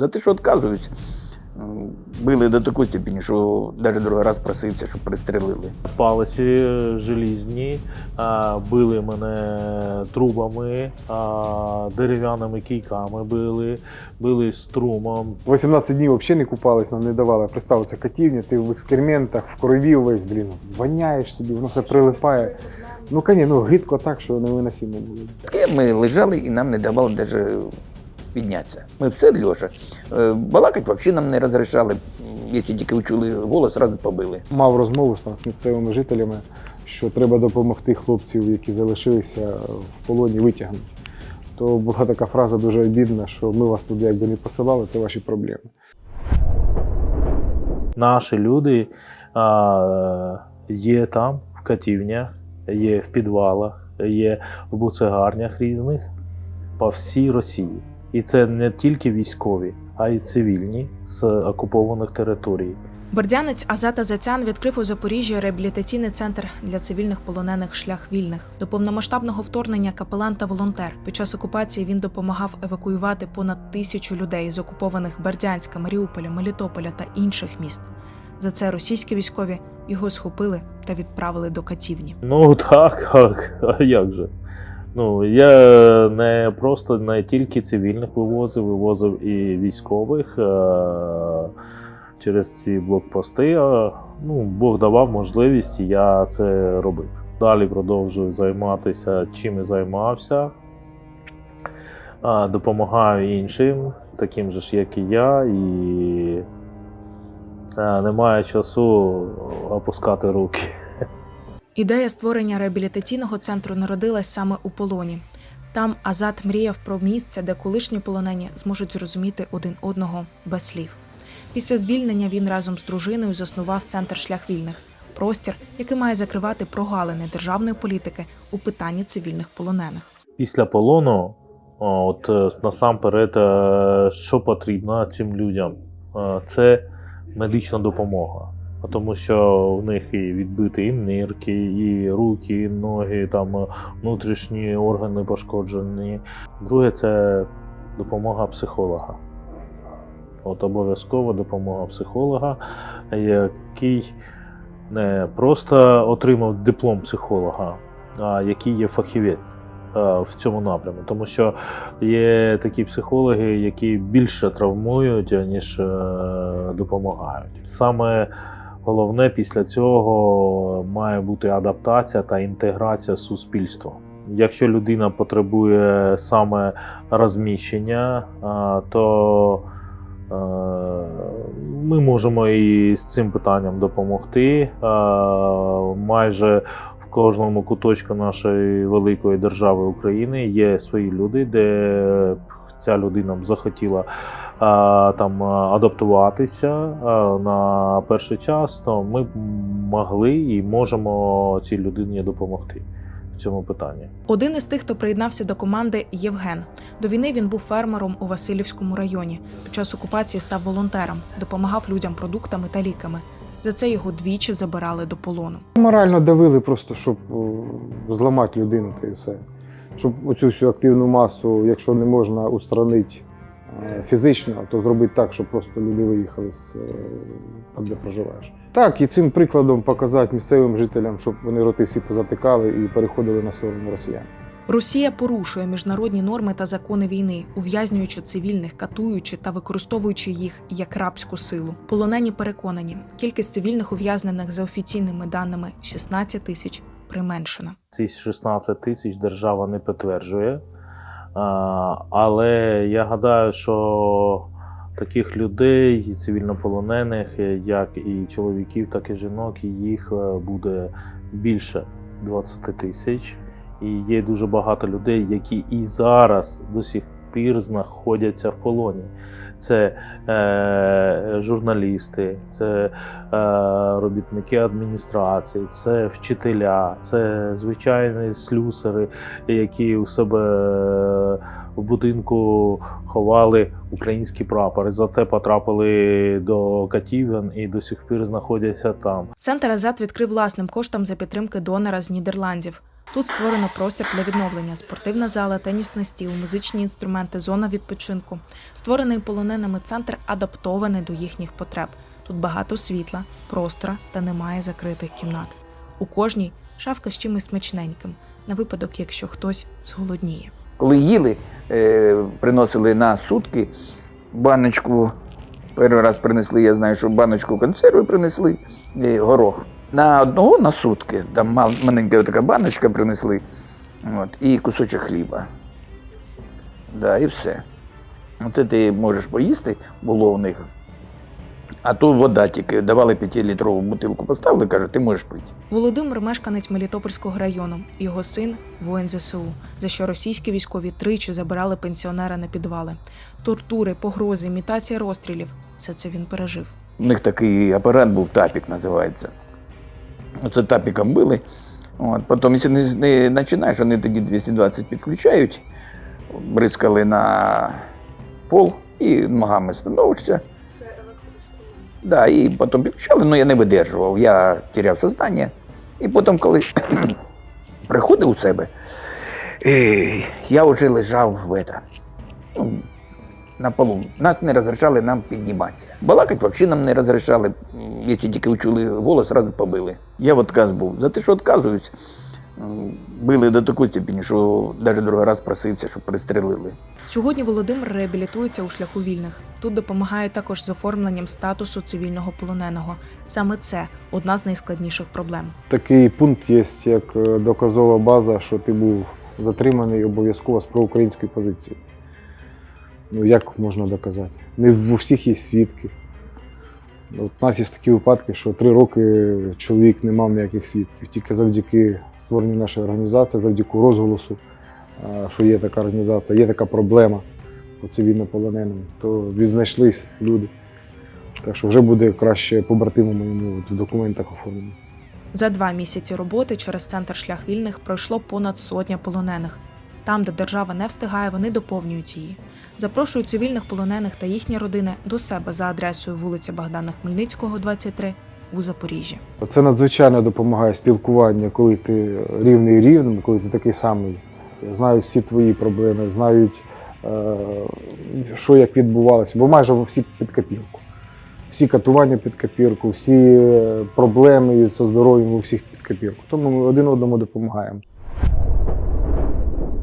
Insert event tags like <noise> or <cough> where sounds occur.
За те, що відказуються. Били до такої степені, що навіть другий раз просився, щоб пристрелили. Палиці желізні, а, били мене трубами, а, дерев'яними кійками били, били струмом. 18 днів взагалі не купались, нам не давали. Представ, це катівня, ти в експериментах, в крові весь, блін, воняєш собі, воно все прилипає. Ну, коні, ну гидко так, що невиносимо було. Ми лежали і нам не давали навіть піднятися. Ми все льожа. Е, Балакать взагалі нам не розрішали. Якщо тільки почули голос, одразу побили. Мав розмову там, з місцевими жителями, що треба допомогти хлопців, які залишилися в полоні, витягнути. То була така фраза дуже обідна, що ми вас туди якби не посилали, це ваші проблеми. Наші люди а, є там, в катівнях, є в підвалах, є в буцегарнях різних по всій Росії. І це не тільки військові, а й цивільні з окупованих територій. Бердянець Азат Азатян відкрив у Запоріжжі реабілітаційний центр для цивільних полонених шлях вільних. До повномасштабного вторгнення капелан та волонтер. Під час окупації він допомагав евакуювати понад тисячу людей з окупованих Бердянська, Маріуполя, Мелітополя та інших міст. За це російські військові його схопили та відправили до катівні. Ну так, так, а як же? Ну, я не просто не тільки цивільних вивозив, вивозив і військових е- через ці блокпости. А, ну, Бог давав можливість, і я це робив. Далі продовжую займатися, чим і займався. А, допомагаю іншим, таким же ж, як і я, і е, немає часу опускати руки. Ідея створення реабілітаційного центру народилась саме у полоні. Там Азат мріяв про місце, де колишні полонені зможуть зрозуміти один одного без слів. Після звільнення він разом з дружиною заснував центр шлях вільних простір, який має закривати прогалини державної політики у питанні цивільних полонених. після полону, от е, насамперед, е, що потрібно цим людям, Е, це медична допомога. А Тому що в них і відбиті і нирки, і руки, і ноги, там е, внутрішні органи пошкоджені. Друге це допомога психолога. От обов'язково допомога психолога, який не просто отримав диплом психолога, а який є фахівець е, в цьому напряму. Тому що є такі психологи, які більше травмують, ніж е, допомагають. Саме головне після цього має бути адаптація та інтеграція з суспільством. Якщо людина потребує саме розміщення, то ми можемо і з цим питанням допомогти. Майже в кожному куточку нашої великої держави України є свої люди, де ця людина б захотіла там адаптуватися на перший час, то ми могли і можемо цій людині допомогти в цьому питанні. Один із тих, хто приєднався до команди Євген. До війни він був фермером у Васильівському районі. Під час окупації став волонтером, допомагав людям продуктами та ліками. За це його двічі забирали до полону. Морально давили просто, щоб зламати людину та і все. Щоб оцю всю активну масу, якщо не можна устранити е, фізично, то зробити так, щоб просто люди виїхали з е, там, де проживаєш. Так, і цим прикладом показати місцевим жителям, щоб вони роти всі позатикали і переходили на сторону росіян. Росія порушує міжнародні норми та закони війни, ув'язнюючи цивільних, катуючи та використовуючи їх як рабську силу. Полонені переконані, кількість цивільних ув'язнених за офіційними даними 16 тисяч применшена. Ці 16 тисяч держава не підтверджує. Але я гадаю, що таких людей, цивільнополонених, як і чоловіків, так і жінок, їх е, буде більше 20 тисяч. І є дуже багато людей, які і зараз до сих пір знаходяться в полоні. Це е, журналісти, це е, робітники адміністрації, це вчителя, це звичайні слюсари, які у себе в будинку ховали українські прапори. Зате потрапили до Катівен і до сих пір знаходяться там. Центр Азат відкрив власним коштом за підтримки донора з Нідерландів. Тут створено простір для відновлення, спортивна зала, тенісний стіл, музичні інструменти, зона відпочинку. Створений полоненими центр адаптований до їхніх потреб. Тут багато світла, простора та немає закритих кімнат. У кожній шафка з чимось смачненьким, на випадок, якщо хтось зголодніє. Коли їли, е, приносили на сутки баночку. Перший раз принесли, я знаю, що баночку консерви принесли, і горох. На одного на сутки, там мал- маленька така баночка принесли, от, і кусочок хліба. Да, і все. Оце ти можеш поїсти, було у них. А то вода тільки давали 5-літрову бутилку, поставили, каже, ти можеш пити. Володимир мешканець Мелітопольського району, його син воїн ЗСУ, за що російські військові тричі забирали пенсіонера на підвали. Тортури, погрози, імітація розстрілів все це він пережив. У них такий апарат був тапік, називається. Оце тапіком били. От, потім, якщо не, не починаєш, вони тоді 220 підключають, бризкали на пол і ногами становишся. Да, і потім підключали, але я не видержував, я теряв сознання. І потім, коли <clears throat> приходив у себе, е, я вже лежав в это, ну, на полу. Нас не розрішали нам підніматися. Балакать взагалі нам не розрішали. Якщо тільки почули голос, одразу побили. Я в отказ був. За те, що відказуюсь, били до такої степені, що навіть другий раз просився, щоб пристрелили. Сьогодні Володимир реабілітується у шляху вільних. Тут допомагають також з оформленням статусу цивільного полоненого. Саме це одна з найскладніших проблем. Такий пункт є, як е, доказова база, що ти був затриманий обов'язково з проукраїнської позиції. Ну як можна доказати? Не в усіх є свідки. От у нас є такі випадки, що три роки чоловік не мав ніяких свідків. Тільки завдяки створенню нашої організації, завдяки розголосу, що є така організація, є така проблема по цивільнополоненим, то відзнайшлись люди. Так що вже буде краще побратиму моєму в документах оформлено. За два місяці роботи через центр шлях вільних пройшло понад сотня полонених. Там, де держава не встигає, вони доповнюють її. Запрошують цивільних полонених та їхні родини до себе за адресою вулиця Богдана Хмельницького, 23 у Запоріжжі. Це надзвичайно допомагає спілкування, коли ти рівний рівним, коли ти такий самий. Знають всі твої проблеми, знають, е, що як відбувалося, бо майже всі під копірку. Всі катування під копірку, всі е, проблеми із здоров'ям у всіх під копірку. Тому ми один одному допомагаємо.